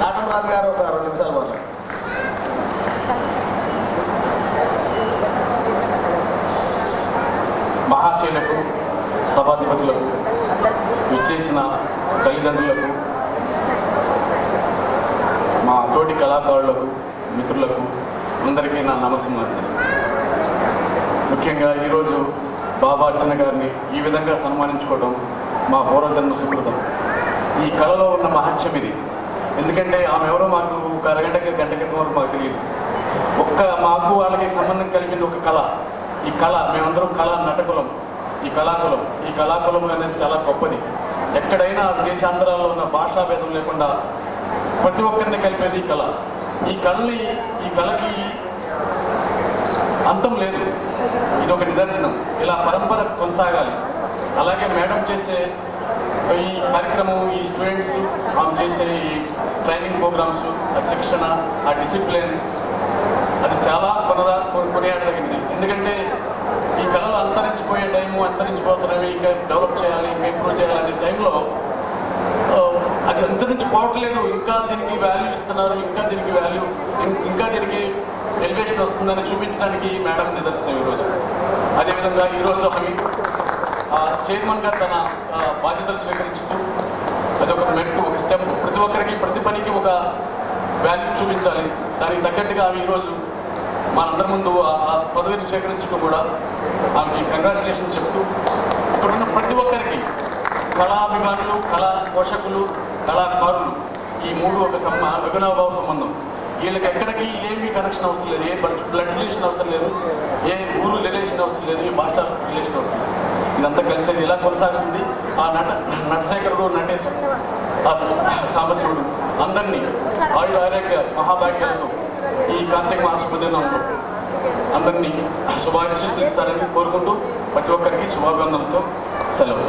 కాటం రాజు గారు ఒక రెండు నిమిషాలు మాట్లాడు. మహాశయులకు సభాధిపతులకు విచ్చేసిన తల్లిదండ్రులకు మా తోటి కళాకారులకు మిత్రులకు అందరికీ నా నమస్కారం ముఖ్యంగా ఈరోజు బాబా అర్చన గారిని ఈ విధంగా సన్మానించుకోవడం మా పూర్వజన్మ సుకృతం. ఈ కళలో ఉన్న మహత్యం ఇది. ఎందుకంటే ఆమె ఎవరో మాకు ఒక అరగంటకి గంట క్రితం వరకు మాకు తెలియదు. ఒక్క మాకు వాళ్ళకి సంబంధం కలిగిన ఒక కళ. ఈ కళ మేమందరం కళ నటకులం. ఈ కళాకులం. ఈ కళాకులం అనేది చాలా గొప్పది. ఎక్కడైనా దేశాంతరాల్లో ఉన్న భాషా భేదం లేకుండా ప్రతి ఒక్కరిని కలిపేది ఈ కళ. ఈ కళని ఈ కళకి అంతం లేదు. ఇది ఒక నిదర్శనం. ఇలా పరంపర కొనసాగాలి. అలాగే మేడం చేసే ఈ కార్యక్రమం ఈ స్టూడెంట్స్ ఆమె చేసే ఈ ట్రైనింగ్ ప్రోగ్రామ్స్ ఆ శిక్షణ ఆ డిసిప్లిన్ అది చాలా కొనదా కొనియాడదగింది. ఎందుకంటే ఈ కళలు అంతరించిపోయే టైము అంతరించిపోతున్నవి ఇంకా డెవలప్ చేయాలి ఇంకా ఇంప్రూవ్ చేయాలనే టైంలో అది అంతరించిపోవట్లేదు. ఇంకా దీనికి వాల్యూ ఇస్తున్నారు ఇంకా దీనికి వాల్యూ ఇంకా దీనికి ఎలివేషన్ వస్తుందని చూపించడానికి మేడం నిదర్శనం ఈరోజు. అదేవిధంగా ఈరోజు అవి చైర్మన్గా తన ఆ, బాధ్యతలు స్వీకరించుతూ అదొక మెట్టు ఒక స్టెప్ ఒక్కరికి ప్రతి పనికి ఒక వాల్యూ చూపించాలి. దానికి తగ్గట్టుగా ఆమె ఈరోజు మనందరి ముందు ఆ- పదవిని స్వీకరించుకు కూడా ఆమెకి కంగ్రాచులేషన్ చెప్తూ ఇక్కడున్న ప్రతి ఒక్కరికి కళాభిమానులు కళా పోషకులు కళాకారులు ఈ మూడు ఒక సమ్మ అభినవభావ సంబంధం. వీళ్ళకి ఎక్కడికి ఏమి కనెక్షన్ అవసరం లేదు. ఏ బ్లడ్ రిలేషన్ అవసరం లేదు. ఏ ఊరు రిలేషన్ అవసరం లేదు. ఏ భాష రిలేషన్ అవసరం లేదు. ఇదంతా కలిసేది ఇలా కొనసాగుతుంది. ఆ నట నటశేఖరుడు నటేశ్వరుడు సాంబశివుడు. అందరినీ ఆయుర ఆరోగ్య మహాభాగ్యాలతో ఈ కార్తీక మాస శుభదినంలో అందరినీ శుభాశీస్సులు ఇస్తారని కోరుకుంటూ ప్రతి ఒక్కరికి శుభాభివందనతో సెలవు.